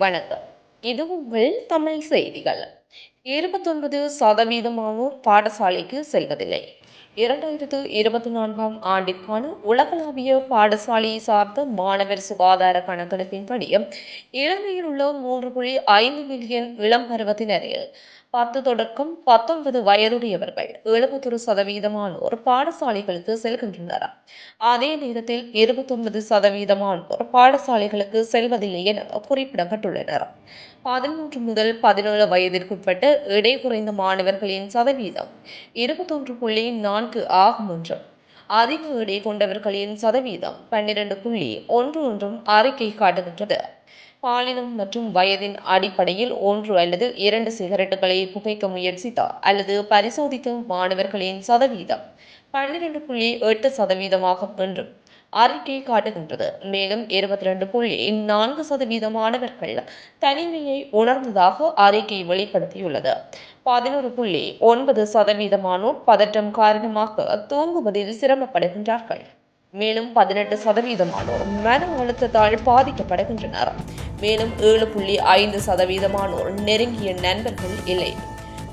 வணக்கம். இது உங்கள் தமிழ் செய்திகள். இருபத்தொன்பது சதவீதமானோர் பாடசாலைக்கு செல்வதில்லை. இரண்டாயிரத்து இருபத்தி நான்காம் ஆண்டிற்கான உலகளாவிய பாடசாலையை சார்ந்த மாணவர் சுகாதார கணக்கெடுப்பின்படி இலங்கையில் உள்ள மூன்று புள்ளி ஐந்து மில்லியன் இளம் பருவத்தினரில் பத்து தொடக்கம் பத்தொன்பது வயதுடையவர்கள் எழுபத்தொரு சதவீதமானோர் பாடசாலைகளுக்கு செல்கின்றனர் அதே நேரத்தில் இருபத்தொன்பது சதவீதமானோர் பாடசாலைகளுக்கு செல்வதில்லை என குறிப்பிடப்பட்டுள்ளனர். பதிமூன்று முதல் பதினேழு வயதிற்குட்பட்ட இடை குறைந்த மாணவர்களின் சதவீதம் இருபத்தொன்று புள்ளி நான்கு ஆகும் என்றும் அதிக எடை கொண்டவர்களின் சதவீதம் பன்னிரண்டு புள்ளி ஒன்று ஒன்றும் அறிக்கை காட்டுகின்றது. பாலினம் மற்றும் வயதின் அடிப்படையில் ஒன்று அல்லது இரண்டு சிகரெட்டுகளை புகைக்க முயற்சித்தார் அல்லது பரிசோதித்த மாணவர்களின் சதவீதம் பன்னிரண்டு புள்ளி எட்டு சதவீதமாகும் என்றும் அறிக்கை காட்டுகின்றது. மேலும் இருபத்தி ரெண்டு புள்ளி நான்கு சதவீத மாணவர்கள் தனிமையை உணர்ந்ததாக அறிக்கை வெளிப்படுத்தியுள்ளது. பதினோரு புள்ளி ஒன்பது சதவீதமானோர் பதற்றம் காரணமாக தூங்குவதில் சிரமப்படுகின்றார்கள். மேலும் பதினெட்டு சதவீதமானோர் மன அழுத்தத்தால் பாதிக்கப்படுகின்றனர். மேலும் ஏழு புள்ளி ஐந்து சதவீதமானோர் நெருங்கிய நண்பர்கள் இல்லை.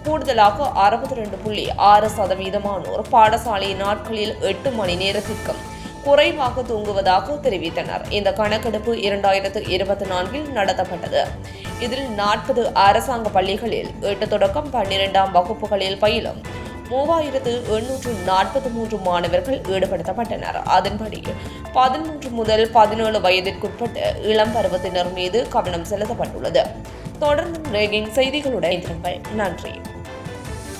கூடுதலாக அறுபத்தி ரெண்டு புள்ளி ஆறு சதவீதமானோர் பாடசாலை நாட்களில் எட்டு மணி நேரத்திற்கும் குறைவாக தூங்குவதாக தெரிவித்தனர். இந்த கணக்கெடுப்பு இரண்டாயிரத்து இருபத்தி நான்கில் நடத்தப்பட்டது. இதில் நாற்பது அரசாங்க பள்ளிகளில் எட்டு தொடக்கம் பன்னிரெண்டாம் வகுப்புகளில் பயிலும் மூவாயிரத்து எண்ணூற்று நாற்பத்தி மூன்று மாணவர்கள் ஈடுபடுத்தப்பட்டனர். அதன்படி பதிமூன்று முதல் பதினேழு வயதிற்குட்பட்ட இளம் பருவத்தினர் மீது கவனம் செலுத்தப்பட்டுள்ளது. தொடர்ந்து ரேகிங் செய்திகளுடன் நன்றி.